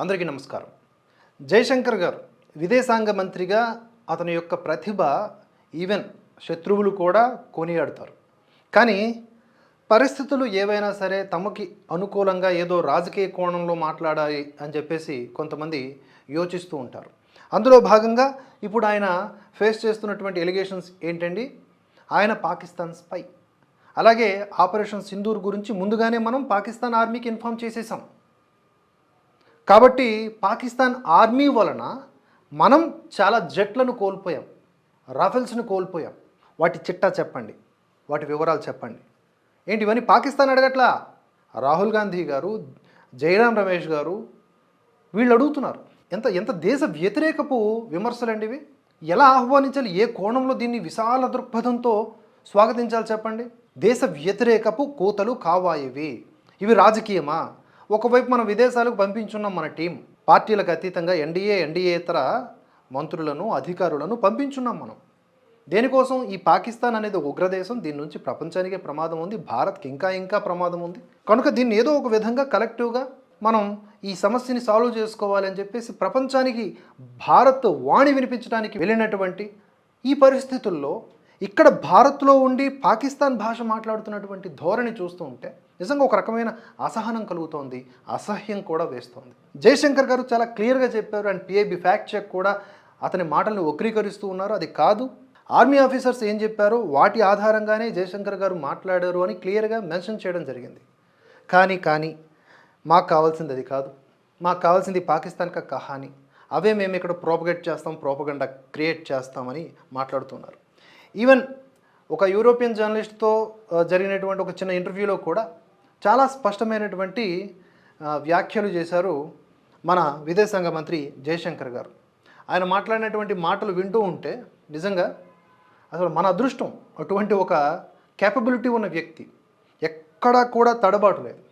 అందరికీ నమస్కారం. జయశంకర్ గారు విదేశాంగ మంత్రిగా అతని యొక్క ప్రతిభ ఈవెన్ శత్రువులు కూడా కొనియాడతారు. కానీ పరిస్థితులు ఏవైనా సరే తమకి అనుకూలంగా ఏదో రాజకీయ కోణంలో మాట్లాడాలి అని చెప్పేసి కొంతమంది యోచిస్తూ ఉంటారు. అందులో భాగంగా ఇప్పుడు ఆయన ఫేస్ చేస్తున్నటువంటి ఎలిగేషన్స్ ఏంటండి? ఆయన పాకిస్తాన్ స్పై. అలాగే ఆపరేషన్ సింధూర్ గురించి ముందుగానే మనం పాకిస్తాన్ ఆర్మీకి ఇన్ఫామ్ చేసేసాం. కాబట్టి పాకిస్తాన్ ఆర్మీ వలన మనం చాలా జెట్లను కోల్పోయాం రాఫెల్స్ను కోల్పోయాం. వాటి చిట్టా చెప్పండి వాటి వివరాలు చెప్పండి. ఏంటి ఇవన్నీ పాకిస్తాన్ అడగట్లా? రాహుల్ గాంధీ గారు జయరాం రమేష్ గారు వీళ్ళు అడుగుతున్నారు. ఎంత ఎంత దేశ వ్యతిరేకపు విమర్శలండి ఇవి? ఎలా ఆహ్వానించాలి? ఏ కోణంలో దీన్ని విశాల దృక్పథంతో స్వాగతించాలి చెప్పండి? దేశ వ్యతిరేకపు కోతలు కావాయివి. ఇవి రాజకీయమా? ఒకవైపు మనం విదేశాలకు పంపించున్నాం మన టీం పార్టీలకు అతీతంగా ఎన్డీఏ ఎన్డీఏతర మంత్రులను అధికారులను పంపించున్నాం మనం. దేనికోసం? ఈ పాకిస్తాన్ అనేది ఒక ఉగ్రదేశం దీని నుంచి ప్రపంచానికే ప్రమాదం ఉంది భారత్కి ఇంకా ఇంకా ప్రమాదం ఉంది. కనుక దీన్ని ఏదో ఒక విధంగా కలెక్టివ్గా మనం ఈ సమస్యని సాల్వ్ చేసుకోవాలి అని చెప్పేసి ప్రపంచానికి భారత్ వాణి వినిపించడానికి వెళ్ళినటువంటి ఈ పరిస్థితుల్లో ఇక్కడ భారత్లో ఉండి పాకిస్తాన్ భాష మాట్లాడుతున్నటువంటి ధోరణి చూస్తూ ఉంటే నిజంగా ఒక రకమైన అసహనం కలుగుతోంది అసహ్యం కూడా వేస్తోంది. జయశంకర్ గారు చాలా క్లియర్గా చెప్పారు అండ్ పిఐబి ఫ్యాక్ట్ చెక్ కూడా అతని మాటలను వక్రీకరిస్తూ ఉన్నారు. అది కాదు. ఆర్మీ ఆఫీసర్స్ ఏం చెప్పారో? వాటి ఆధారంగానే జయశంకర్ గారు మాట్లాడారు అని క్లియర్గా మెన్షన్ చేయడం జరిగింది. కానీ కానీ మాకు కావాల్సింది అది కాదు. మాకు కావాల్సింది పాకిస్తాన్ కహాని. అవే మేము ఇక్కడ ప్రోపగేట్ చేస్తాం ప్రోపగండా క్రియేట్ చేస్తామని మాట్లాడుతున్నారు. ఈవెన్ ఒక యూరోపియన్ జర్నలిస్ట్తో జరిగినటువంటి ఒక చిన్న ఇంటర్వ్యూలో కూడా చాలా స్పష్టమైనటువంటి వ్యాఖ్యలు చేశారు మన విదేశాంగ మంత్రి జయశంకర్ గారు. ఆయన మాట్లాడినటువంటి మాటలు వింటూ ఉంటే నిజంగా అసలు మన అదృష్టం అటువంటి ఒక కేపబిలిటీ ఉన్న వ్యక్తి ఎక్కడా కూడా తడబాటు లేదు.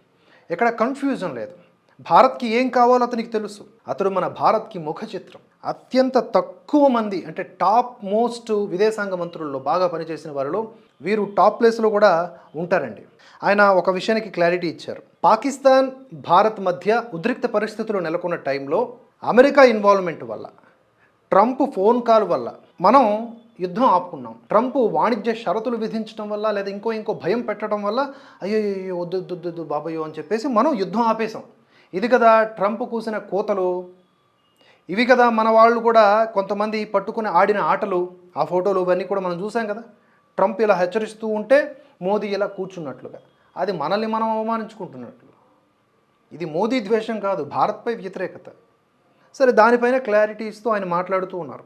ఎక్కడ కన్ఫ్యూజన్ లేదు. భారత్కి ఏం కావాలో అతనికి తెలుసు. అతడు మన భారత్కి ముఖ చిత్రం అత్యంత తక్కువ మంది అంటే టాప్ మోస్ట్ విదేశాంగ మంత్రుల్లో బాగా పనిచేసిన వారిలో వీరు టాప్ ప్లేస్లో కూడా ఉంటారండి. ఆయన ఒక విషయానికి క్లారిటీ ఇచ్చారు. పాకిస్తాన్ భారత్ మధ్య ఉద్రిక్త పరిస్థితులు నెలకొన్న టైంలో అమెరికా ఇన్వాల్వ్మెంట్ వల్ల ట్రంప్ ఫోన్ కాల్ వల్ల మనం యుద్ధం ఆపుకున్నాం. ట్రంప్ వాణిజ్య షరతులు విధించడం వల్ల లేదా ఇంకో ఇంకో భయం పెట్టడం వల్ల అయ్యో అయ్యో వద్దు వద్దు, బాబయ్యో అని చెప్పేసి మనం యుద్ధం ఆపేసాం ఇది కదా ట్రంప్ కూసిన కోతలు ఇవి కదా మన వాళ్ళు కూడా కొంతమంది పట్టుకుని ఆడిన ఆటలు. ఆ ఫోటోలు ఇవన్నీ కూడా మనం చూసాం కదా. ట్రంప్ ఇలా హెచ్చరిస్తూ ఉంటే మోదీ ఇలా కూర్చున్నట్లుగా. అది మనల్ని మనం అవమానించుకుంటున్నట్లు. ఇది మోదీ ద్వేషం కాదు భారత్పై వ్యతిరేకత. సరే దానిపైన క్లారిటీ ఇస్తూ ఆయన మాట్లాడుతూ ఉన్నారు.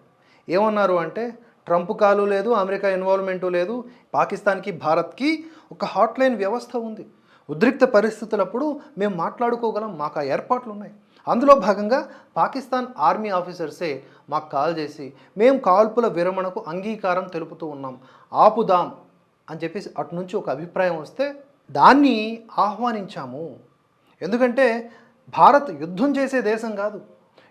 ఏమన్నారు అంటే ట్రంప్ కాలు లేదు అమెరికా ఇన్వాల్వ్మెంటు లేదు పాకిస్తాన్కి భారత్కి ఒక హాట్లైన్ వ్యవస్థ ఉంది. ఉద్రిక్త పరిస్థితులప్పుడు మేము మాట్లాడుకోగలం మాకు ఆ ఏర్పాట్లు ఉన్నాయి అందులో భాగంగా పాకిస్తాన్ ఆర్మీ ఆఫీసర్సే మాకు కాల్ చేసి మేము కాల్పుల విరమణకు అంగీకారం తెలుపుతూ ఉన్నాం. ఆపుదాం. అని చెప్పేసి అటు నుంచి ఒక అభిప్రాయం వస్తే దాన్ని ఆహ్వానించాము. ఎందుకంటే భారత్ యుద్ధం చేసే దేశం కాదు.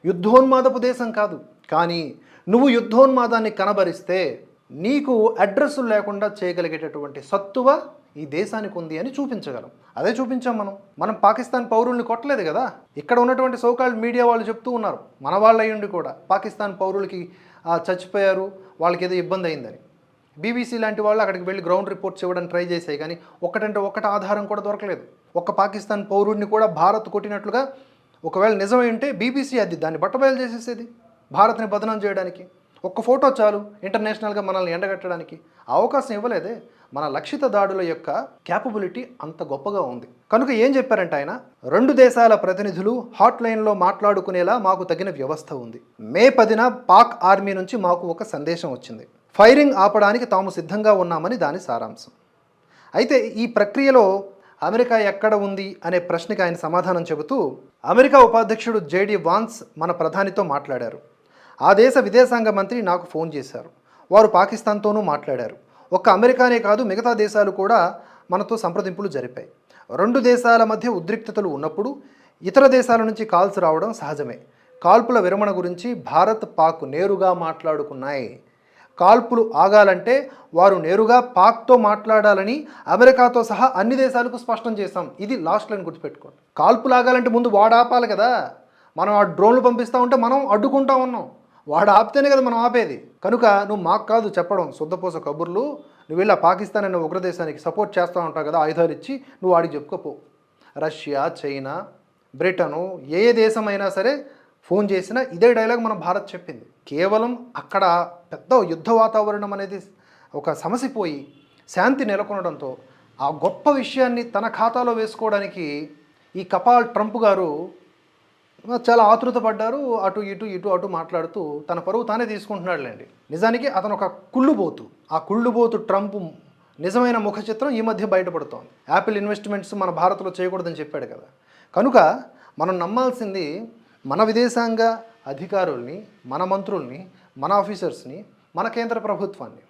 యుద్ధోన్మాదపు దేశం కాదు. కానీ నువ్వు యుద్ధోన్మాదాన్ని కనబరిస్తే నీకు అడ్రస్లు లేకుండా చేయగలిగేటటువంటి సత్తువ ఈ దేశానికి ఉంది అని చూపించగలం. అదే చూపించాం మనం. మనం పాకిస్తాన్ పౌరుల్ని కొట్టలేదు కదా? ఇక్కడ ఉన్నటువంటి సోకాల్డ్ మీడియా వాళ్ళు చెప్తూ ఉన్నారు. మన వాళ్ళు అయ్యుండి కూడా పాకిస్తాన్ పౌరులకి చచ్చిపోయారు వాళ్ళకి ఏదో ఇబ్బంది అయిందని. బీబీసీ లాంటి వాళ్ళు అక్కడికి వెళ్ళి గ్రౌండ్ రిపోర్ట్స్ ఇవ్వడానికి ట్రై చేశాయి కానీ ఒకటంటే ఒకటి ఆధారం కూడా దొరకలేదు. ఒక్క పాకిస్తాన్ పౌరుడిని కూడా భారత్ కొట్టినట్లుగా ఒకవేళ నిజమై ఉంటే బీబీసీ అది దాన్ని బట్టబయలు చేసేసేది. భారత్ని బదనం చేయడానికి. ఒక్క ఫోటో చాలు ఇంటర్నేషనల్గా మనల్ని ఎండగట్టడానికి. అవకాశం ఇవ్వలేదే. మన లక్షిత దాడుల యొక్క క్యాపబిలిటీ అంత గొప్పగా ఉంది. కనుక ఏం చెప్పారంటే ఆయన? రెండు దేశాల ప్రతినిధులు హాట్ లైన్లో మాట్లాడుకునేలా మాకు తగిన వ్యవస్థ ఉంది. మే పదిన పాక్ ఆర్మీ నుంచి మాకు ఒక సందేశం వచ్చింది. ఫైరింగ్ ఆపడానికి తాము సిద్ధంగా ఉన్నామని దాని సారాంశం. అయితే ఈ ప్రక్రియలో అమెరికా ఎక్కడ ఉంది అనే ప్రశ్నకి ఆయన సమాధానం చెబుతూ అమెరికా ఉపాధ్యక్షుడు జేడి వాన్స్ మన ప్రధానితో మాట్లాడారు. ఆ దేశ విదేశాంగ మంత్రి నాకు ఫోన్ చేశారు. వారు పాకిస్తాన్తోనూ మాట్లాడారు. ఒక్క అమెరికానే కాదు మిగతా దేశాలు కూడా మనతో సంప్రదింపులు జరిపాయి. రెండు దేశాల మధ్య ఉద్రిక్తతలు ఉన్నప్పుడు ఇతర దేశాల నుంచి కాల్స్ రావడం సహజమే. కాల్పుల విరమణ గురించి భారత్ పాక్ నేరుగా మాట్లాడుకున్నాయి. కాల్పులు ఆగాలంటే వారు నేరుగా పాక్తో మాట్లాడాలని అమెరికాతో సహా అన్ని దేశాలకు స్పష్టం చేశాం. ఇది లాస్ట్ లైన్ గుర్తుపెట్టుకోండి. కాల్పులు ఆగాలంటే ముందు వాడాపాలి కదా. మనం ఆ డ్రోన్లు పంపిస్తూ ఉంటే మనం అడ్డుకుంటా ఉన్నాం. వాడు ఆపితేనే కదా మనం ఆపేది. కనుక నువ్వు మాకు కాదు చెప్పడం శుద్ధపూస కబుర్లు. నువ్వు వెళ్ళి పాకిస్తాన్ అనే ఉగ్రదేశానికి సపోర్ట్ చేస్తూ ఉంటావు కదా ఆయుధాలు ఇచ్చి నువ్వు వాడికి చెప్పుకోపో. రష్యా చైనా బ్రిటను ఏ దేశమైనా సరే ఫోన్ చేసినా ఇదే డైలాగ్ మన భారత్ చెప్పింది. కేవలం అక్కడ పెద్ద యుద్ధ వాతావరణం అనేది ఒక సమసిపోయి శాంతి నెలకొనడంతో ఆ గొప్ప విషయాన్ని తన ఖాతాలో వేసుకోవడానికి ఈ కపాల్ ట్రంప్ గారు చాలా ఆతృత పడ్డారు అటు ఇటు ఇటు అటు మాట్లాడుతూ తన పరువు తానే తీసుకుంటున్నాడులేండి. నిజానికి అతను ఒక కుళ్ళుబోతు. ఆ కుళ్ళుబోతు ట్రంప్ నిజమైన ముఖ చిత్రం ఈ మధ్య బయటపడుతోంది. యాపిల్ ఇన్వెస్ట్మెంట్స్ మన భారత్లో చేయకూడదని చెప్పాడు కదా. కనుక మనం నమ్మాల్సింది మన విదేశాంగ అధికారుల్ని మన మంత్రుల్ని మన ఆఫీసర్స్ని మన కేంద్ర ప్రభుత్వాన్ని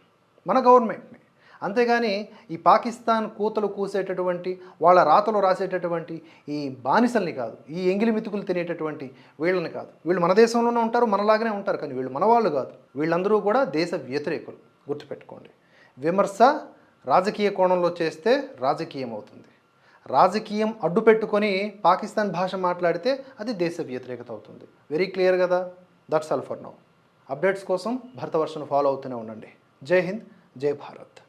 మన గవర్నమెంట్ని అంతేగాని ఈ పాకిస్తాన్ కూతలు కూసేటటువంటి వాళ్ళ రాతలు రాసేటటువంటి ఈ బానిసల్ని కాదు ఈ ఎంగిలి మితుకులు తినేటటువంటి వీళ్ళని కాదు. వీళ్ళు మన దేశంలోనే ఉంటారు మనలాగానే ఉంటారు కానీ వీళ్ళు మనవాళ్ళు కాదు. వీళ్ళందరూ కూడా దేశ వ్యతిరేకులు గుర్తుపెట్టుకోండి. విమర్శ రాజకీయ కోణంలో చేస్తే రాజకీయం అవుతుంది రాజకీయం అడ్డు పెట్టుకొని పాకిస్తాన్ భాష మాట్లాడితే అది దేశ వ్యతిరేకత అవుతుంది. వెరీ క్లియర్ కదా? That's all for now updates కోసం భరతవర్షను ఫాలో అవుతూనే ఉండండి. జై హింద్ జై భారత్.